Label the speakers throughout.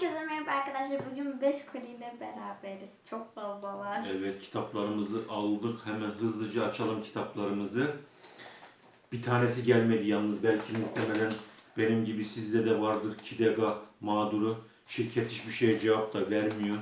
Speaker 1: Herkese merhaba arkadaşlar. Bugün 5 koliyle beraberiz. Çok fazla var.
Speaker 2: Evet kitaplarımızı aldık. Hemen hızlıca açalım kitaplarımızı. Bir tanesi gelmedi yalnız. Belki muhtemelen benim gibi sizde de vardır Kidega mağduru. Şirket hiçbir şeye cevap da vermiyor.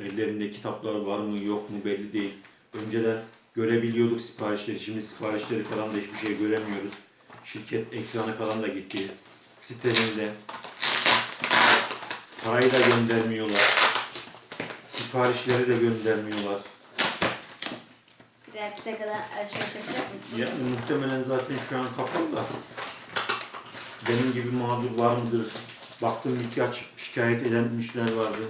Speaker 2: Ellerinde kitaplar var mı yok mu belli değil. Önceden görebiliyorduk siparişleri. Şimdi siparişleri falan da hiçbir şey göremiyoruz. Şirket ekranı falan da gitti. Sitelerinde parayı da göndermiyorlar. Siparişleri de göndermiyorlar.
Speaker 1: Diğer kitaplardan alışveriş yapacak mısın?
Speaker 2: Ya muhtemelen zaten şu an kapalı da. Benim gibi mağdur var mıdır? Baktım birkaç şikayet edenmişler vardı.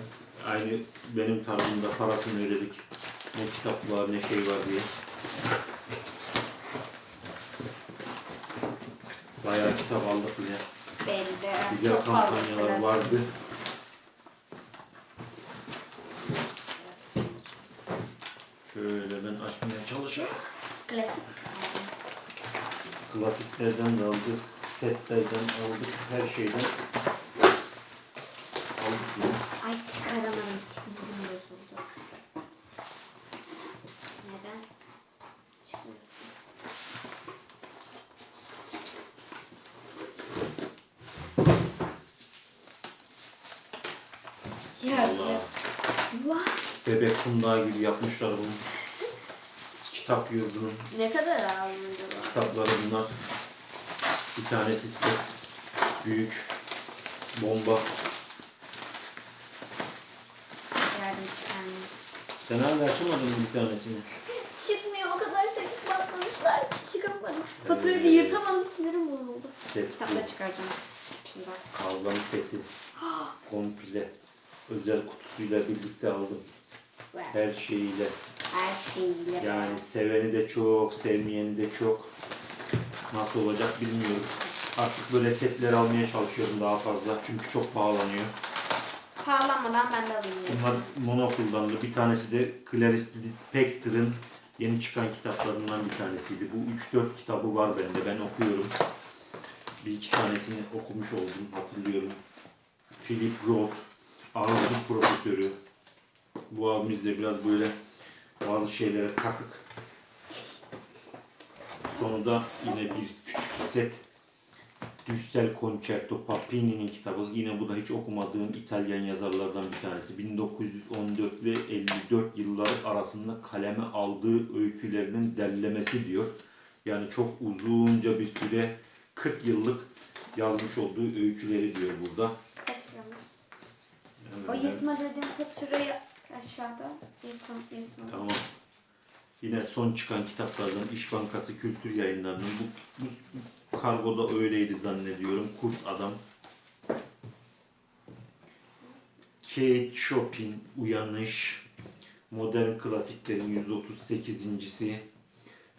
Speaker 2: Aynı benim tarzımda parasını ödedik. Ne kitap var ne şey var diye. Bayağı kitap aldık bile.
Speaker 1: Belli.
Speaker 2: Güzel kampanyalar vardı. Şöyle ben açmaya çalışayım.
Speaker 1: Klasik.
Speaker 2: Klasiklerden de aldık, setlerden aldık, her şeyden aldık ya.
Speaker 1: Ay çıkaramadım. Sinirim bozuldu.
Speaker 2: Bebek kundağı gibi yapmışlar bunu. Kitap yurdunun
Speaker 1: Ne kadar aldın acaba?
Speaker 2: kitapları bunlar. Bir tanesi set, büyük, bomba.
Speaker 1: Yardım çıkarmayayım.
Speaker 2: Sen hala açamadın mı bir tanesini?
Speaker 1: Çıkmıyor. O kadar sepet batmamışlar ki çıkamadım. Faturayı da yırtamadım. Sinirim bozuldu.
Speaker 2: Set,
Speaker 1: Kitapları çıkaracağım. Şimdi bak.
Speaker 2: seti, komple. Özel kutusuyla birlikte aldım.
Speaker 1: Ver.
Speaker 2: Her şeyiyle.
Speaker 1: Her şeyiyle.
Speaker 2: Yani seveni de çok, sevmeyeni de çok. Nasıl olacak bilmiyorum. Artık böyle setler almaya çalışıyorum daha fazla. Çünkü çok pahalanıyor.
Speaker 1: Pahalanmadan ben de alayım.
Speaker 2: Bunlar monokullandı. Bir tanesi de Clarice Lispector'ın yeni çıkan kitaplarından bir tanesiydi. Bu 3-4 kitabı var bende. Ben okuyorum. Bir iki tanesini okumuş oldum. Hatırlıyorum. Philip Roth, ağızlık profesörü. Bu abimiz de biraz böyle bazı şeylere takık. Sonunda yine bir küçük set Düşsel Concerto Papini'nin kitabı. Yine bu da hiç okumadığım İtalyan yazarlardan bir tanesi. 1914 ve 54 yılları arasında kaleme aldığı öykülerinin derlemesi diyor. Yani çok uzunca bir süre 40 yıllık yazmış olduğu öyküleri diyor burada.
Speaker 1: Faturamız. O
Speaker 2: Evet.
Speaker 1: yırtma dediğim faturayı aşağıda. Yırtma, yırtma.
Speaker 2: Tamam. Yine son çıkan kitaplardan İş Bankası Kültür Yayınları'nın bu, bu kargoda öyleydi zannediyorum. Kurt Adam. Kate Chopin Uyanış. Modern klasiklerin 138.si.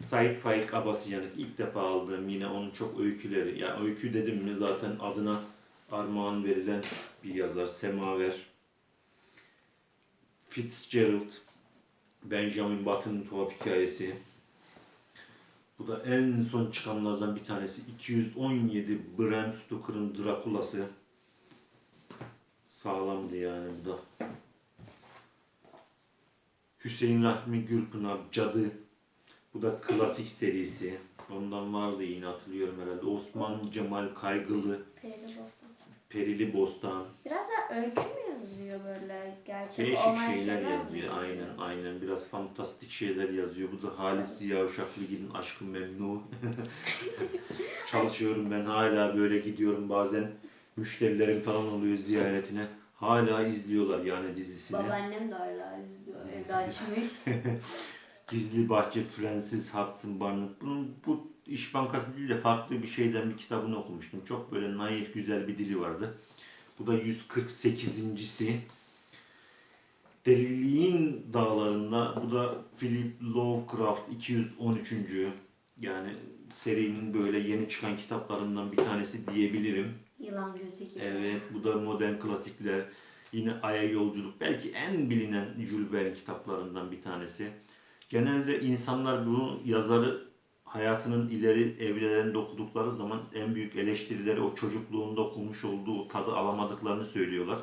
Speaker 2: Said Faik Abasıyanık ilk defa aldığım yine onun çok öyküleri. Ya öykü dedim mi zaten adına armağan verilen bir yazar. Semaver. Fitzgerald. Benjamin Button'ın tuhaf hikayesi. Bu da en son çıkanlardan bir tanesi. 217 Bram Stoker'ın Drakula'sı. Sağlamdı yani bu da. Hüseyin Rahmi Gürpınar Cadı. Bu da klasik serisi. Ondan vardı yine hatırlıyorum herhalde. Osman Cemal Kaygılı,
Speaker 1: Perili bostan.
Speaker 2: Perili Bostan.
Speaker 1: Biraz da öykü mü böyle gerçek
Speaker 2: Değişik
Speaker 1: olmayan
Speaker 2: şeyler
Speaker 1: mi?
Speaker 2: yazıyor. Aynen aynen. Biraz fantastik şeyler yazıyor. Bu da Halit Ziya Uşaklıgil'in Aşkı Memnu. Çalışıyorum ben hala böyle gidiyorum bazen müşterilerim falan oluyor ziyaretine. Hala izliyorlar yani dizisini.
Speaker 1: Babaannem de hala izliyor. Evde açmış.
Speaker 2: Gizli Bahçe Francis Hudson Barnett. Bunun bu İş Bankası değil de farklı bir şeyden bir kitabını okumuştum. Çok böyle naif güzel bir dili vardı. Bu da 148.si. Deliliğin Dağlarında bu da Philip Lovecraft 213. Yani serinin böyle yeni çıkan kitaplarından bir tanesi diyebilirim.
Speaker 1: Yılan gözü gibi.
Speaker 2: Evet, bu da modern klasikler. Yine Ay'a Yolculuk. Belki en bilinen Jules Verne kitaplarından bir tanesi. Genelde insanlar bunu yazarı hayatının ileri evrelerinde okudukları zaman en büyük eleştirileri o çocukluğunda okumuş olduğu tadı alamadıklarını söylüyorlar.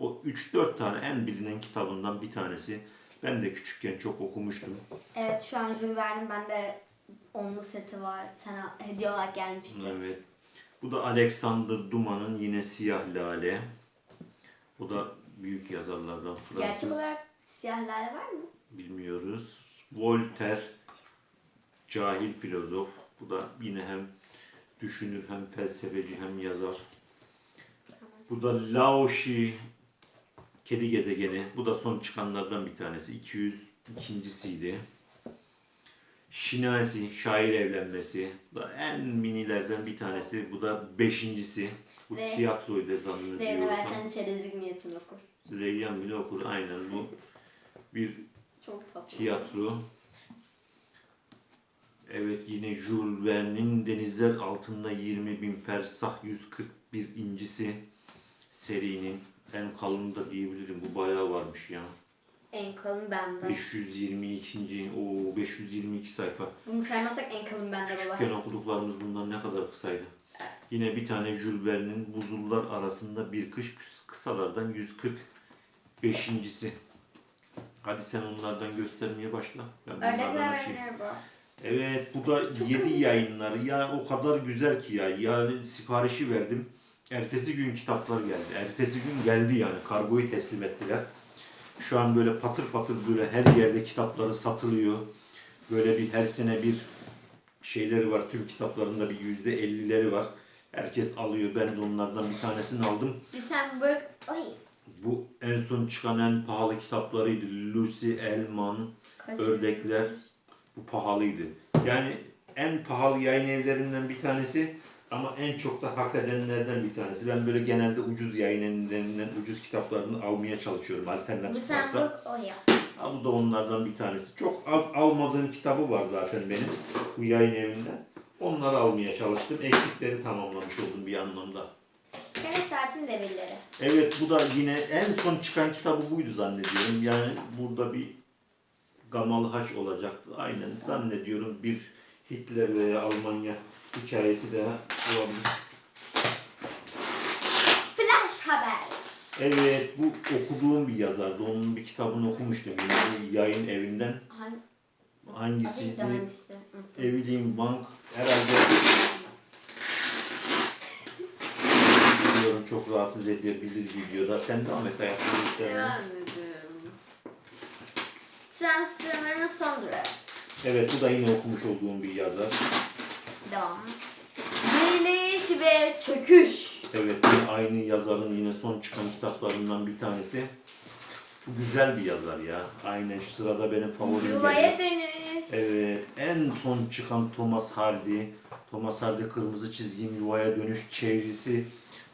Speaker 2: O 3-4 tane en bilinen kitabından bir tanesi. Ben de küçükken çok okumuştum.
Speaker 1: Evet şu an Jules Verne'in bende onlu seti var. Sana hediye olarak gelmişti.
Speaker 2: Evet. Bu da Alexander Dumas'ın yine Siyah Lale. O da büyük yazarlardan Fransız.
Speaker 1: Gerçek olarak siyah lale var mı?
Speaker 2: bilmiyoruz. Voltaire, cahil filozof. Bu da yine hem düşünür hem felsefeci hem yazar. Bu da Laoshi, Kedi Gezegeni. Bu da son çıkanlardan bir tanesi. 202.siydi. Şinasi, Şair Evlenmesi. Bu da en minilerden bir tanesi. Bu da beşincisi. Bu
Speaker 1: Ve-
Speaker 2: tiyatroydu
Speaker 1: Reyna
Speaker 2: zannediyorsam.
Speaker 1: versen çerezlik niyetini okur.
Speaker 2: Reyyan bile okur. Aynen bu. Bir
Speaker 1: Çok tatlı.
Speaker 2: tiyatro. Evet yine Jules Verne'in Denizler Altında 20 Bin Fersah 141. incisi serinin en kalını da diyebilirim. Bu bayağı varmış ya.
Speaker 1: En kalın bende.
Speaker 2: 522. o 522 sayfa.
Speaker 1: Bunu saymazsak en kalın bende baba.
Speaker 2: Küçükken okuduklarımız bundan ne kadar kısaydı. Yine bir tane Jules Verne'in Buzullar Arasında Bir Kış Kıs- kısalardan 145.si. Hadi sen onlardan göstermeye başla. Ben bunlardan açayım.
Speaker 1: verir bu.
Speaker 2: Evet bu da 7 yayınları. Ya o kadar güzel ki ya. Yani siparişi verdim. Ertesi gün kitaplar geldi. Ertesi gün geldi yani. Kargoyu teslim ettiler. Şu an böyle patır patır böyle her yerde kitapları satılıyor. Böyle bir her sene bir şeyleri var. Tüm kitaplarında bir yüzde ellileri var. Herkes alıyor. Ben de onlardan bir tanesini aldım.
Speaker 1: December. Ay.
Speaker 2: Bu en son çıkan en pahalı kitaplarıydı. Lucy Elman,
Speaker 1: Kaç
Speaker 2: Ördekler. Bu pahalıydı. Yani en pahalı yayın evlerinden bir tanesi ama en çok da hak edenlerden bir tanesi. Ben böyle genelde ucuz yayın evlerinden ucuz kitaplarını almaya çalışıyorum. Alternatif varsa.
Speaker 1: December. Oh ya.
Speaker 2: Ha, bu da onlardan bir tanesi. Çok az almadığım kitabı var zaten benim bu yayın evinden. Onları almaya çalıştım. Eksikleri tamamlamış oldum bir anlamda.
Speaker 1: Gene saatin devirleri.
Speaker 2: Evet bu da yine en son çıkan kitabı buydu zannediyorum. Yani burada bir Gamalı Haç olacaktı. Aynen zannediyorum bir Hitler veya Almanya hikayesi de olabilir.
Speaker 1: Flash haber.
Speaker 2: Evet bu okuduğum bir yazardı. Onun bir kitabını okumuştum. Bu yayın evinden.
Speaker 1: Hangi?
Speaker 2: Hangisi?
Speaker 1: Hangisi?
Speaker 2: Evelyn Bank herhalde biliyorum çok rahatsız edebilir videoda. Sen devam et hayatını
Speaker 1: edelim. Transformer'ın son durağı.
Speaker 2: Evet bu da yine okumuş olduğum bir yazar.
Speaker 1: Devam. Diriliş ve çöküş.
Speaker 2: Evet aynı yazarın yine son çıkan kitaplarından bir tanesi. Bu güzel bir yazar ya. Aynen sırada benim favorim.
Speaker 1: Yuvaya dönüş.
Speaker 2: Evet en son çıkan Thomas Hardy. Thomas Hardy Kırmızı Çizgin Yuvaya Dönüş çevresi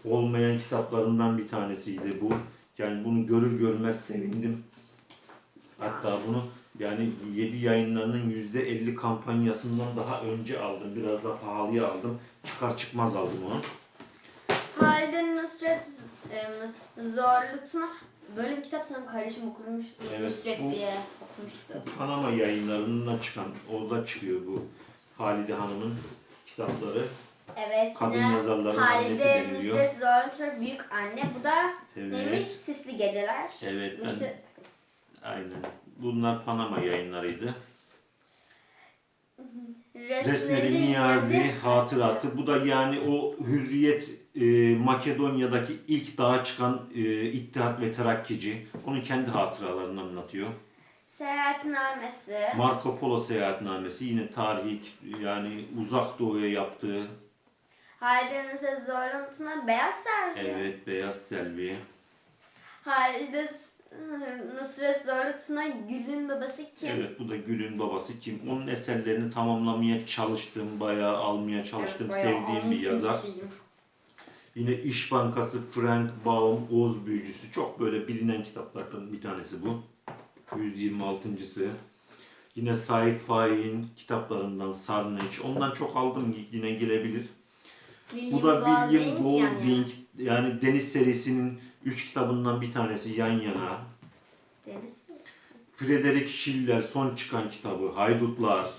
Speaker 2: olmayan kitaplarından bir tanesiydi bu. Yani bunu görür görmez sevindim. Hatta bunu yani 7 yayınlarının %50 kampanyasından daha önce aldım. Biraz da pahalıya aldım. Çıkar çıkmaz aldım onu.
Speaker 1: Halide Nusret em, Zorlut'una böyle bir kitap sanırım kardeşim okumuştu.
Speaker 2: Evet,
Speaker 1: Nusret
Speaker 2: bu-
Speaker 1: diye okumuştu.
Speaker 2: Panama yayınlarından çıkan, orada çıkıyor bu Halide Hanım'ın kitapları.
Speaker 1: Evet
Speaker 2: Kadın
Speaker 1: yine
Speaker 2: yazarların annesi
Speaker 1: Halide
Speaker 2: deniliyor.
Speaker 1: Nusret Zorlut'un büyük anne. Bu da
Speaker 2: Evet.
Speaker 1: neymiş? Sisli Geceler.
Speaker 2: Evet,
Speaker 1: Bu
Speaker 2: ben- Aynen. Bunlar Panama yayınlarıydı. Resmeri Niyazi Hatıratı. Bu da yani o Hürriyet e, Makedonya'daki ilk dağa çıkan e, İttihat ve Terakkici. Onun kendi hatıralarını anlatıyor.
Speaker 1: Seyahatnamesi.
Speaker 2: Marco Polo seyahatnamesi yine tarihi yani uzak doğuya yaptığı
Speaker 1: Halide Nusret Zorlut'una Beyaz Selvi.
Speaker 2: evet Beyaz Selvi.
Speaker 1: Halide Nusret Zorlut'una Gül'ün babası kim?
Speaker 2: Evet bu da Gül'ün babası kim? Onun eserlerini tamamlamaya çalıştım, bayağı almaya çalıştım.
Speaker 1: bayağı
Speaker 2: Sevdiğim bir yazar. Yine İş Bankası, Frank Baum, Oz Büyücüsü. Çok böyle bilinen kitaplardan bir tanesi bu. 126.sı. Yine Said Faik'in kitaplarından Sarnıç. Ondan çok aldım yine gelebilir. Bu da William Golding yani Deniz serisinin 3 kitabından bir tanesi yan yana.
Speaker 1: Deniz.
Speaker 2: Frederick Schiller son çıkan kitabı Haydutlar.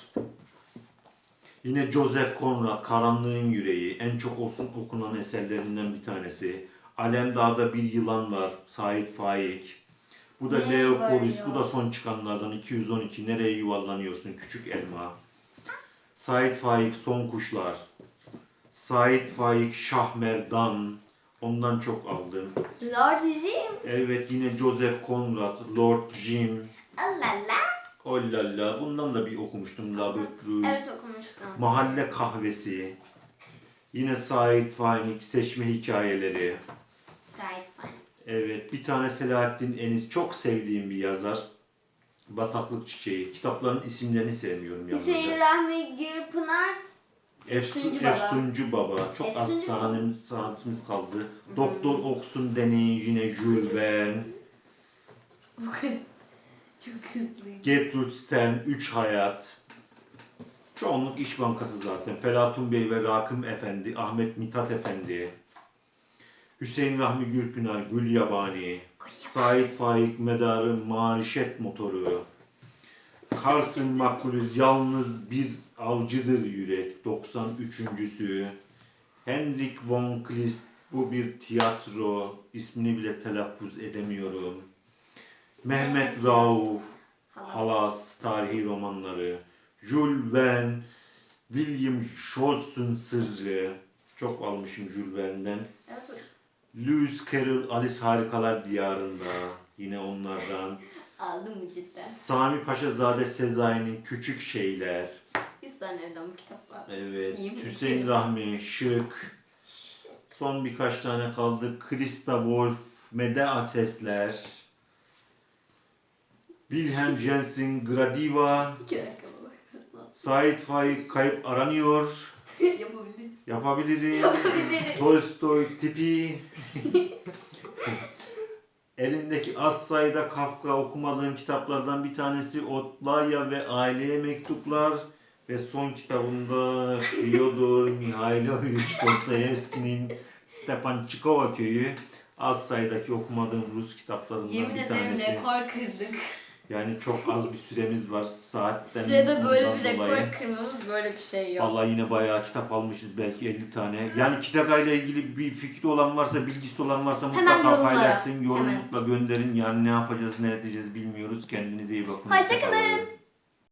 Speaker 2: Yine Joseph Conrad, Karanlığın Yüreği. En çok olsun okunan eserlerinden bir tanesi. Alemdağ'da bir yılan var. Sait Faik. Bu da
Speaker 1: Ne
Speaker 2: Leopolis. Bu da son çıkanlardan 212. Nereye yuvarlanıyorsun küçük elma. Sait Faik Son Kuşlar. Sait Faik Şahmerdan. Ondan çok aldım.
Speaker 1: Lord Jim.
Speaker 2: Evet yine Joseph Conrad, Lord Jim.
Speaker 1: Allah la.
Speaker 2: Oh la la. Bundan da bir okumuştum. Robert Louis.
Speaker 1: Evet okumuştum.
Speaker 2: Mahalle kahvesi. Yine Sait Faik seçme hikayeleri.
Speaker 1: Sait Faik.
Speaker 2: Evet bir tane Selahattin Enis çok sevdiğim bir yazar. Bataklık Çiçeği. Kitapların isimlerini sevmiyorum
Speaker 1: Hüseyin
Speaker 2: yalnızca.
Speaker 1: Rahmi Gürpınar.
Speaker 2: Efsun,
Speaker 1: Efsuncu Baba.
Speaker 2: Efsuncu Baba. Çok az
Speaker 1: Efsuncu
Speaker 2: sahnemiz, sahnemiz kaldı. Doktor Oksun Deneyi yine Jules Verne.
Speaker 1: Çok hızlı.
Speaker 2: Gertrude Stern, Üç Hayat. Çoğunluk İş Bankası zaten. Felatun Bey ve Rakım Efendi, Ahmet Mithat Efendi. Hüseyin Rahmi Gürpınar, Gül Yabani. Sait Faik Medarı, Marişet Motoru. Carson Makulüz, Yalnız Bir Avcıdır Yürek, 93.sü. Henrik von Kleist, bu bir tiyatro. İsmini bile telaffuz edemiyorum. Mehmet. Rauf,
Speaker 1: Halas.
Speaker 2: Halas tarihi romanları. Jules Verne, William Scholz'un Sırrı. Çok almışım Jules Verne'den.
Speaker 1: Evet,
Speaker 2: Lewis Carroll, Alice Harikalar Diyarında. Yine onlardan.
Speaker 1: Aldım mı cidden?
Speaker 2: Sami Paşazade Sezai'nin Küçük Şeyler.
Speaker 1: 100 tane evden bu kitap var.
Speaker 2: Evet.
Speaker 1: Yemin
Speaker 2: Hüseyin. Rahmi, Şık. Son birkaç tane kaldı. Krista Wolf, Medea Sesler. Wilhelm Jensen, Gradiva.
Speaker 1: 2 dakika baba.
Speaker 2: Sait Faik kayıp aranıyor.
Speaker 1: Yapabilirim.
Speaker 2: Yapabilirim.
Speaker 1: Yapabilirim.
Speaker 2: Tolstoy tipi. Elimdeki az sayıda Kafka okumadığım kitaplardan bir tanesi Otlaya ve Aileye Mektuplar ve son kitabımda Fyodor Mihailovich Dostoyevski'nin Stepançikova Köyü az sayıdaki okumadığım Rus kitaplarından
Speaker 1: Yemin
Speaker 2: bir
Speaker 1: ederim
Speaker 2: tanesi.
Speaker 1: rekor kırdık.
Speaker 2: Yani çok az bir süremiz var saatten.
Speaker 1: Sürede böyle bir rekor
Speaker 2: dolayı.
Speaker 1: kırmamız böyle bir şey yok.
Speaker 2: Vallahi yine bayağı kitap almışız belki 50 tane. Yani Kitaka ile ilgili bir fikri olan varsa, bilgisi olan varsa
Speaker 1: Hemen
Speaker 2: mutlaka
Speaker 1: yorumlara.
Speaker 2: paylaşsın.
Speaker 1: Hemen.
Speaker 2: Yorumlukla gönderin. Yani ne yapacağız, ne edeceğiz bilmiyoruz. Kendinize iyi bakın. Hoşçakalın.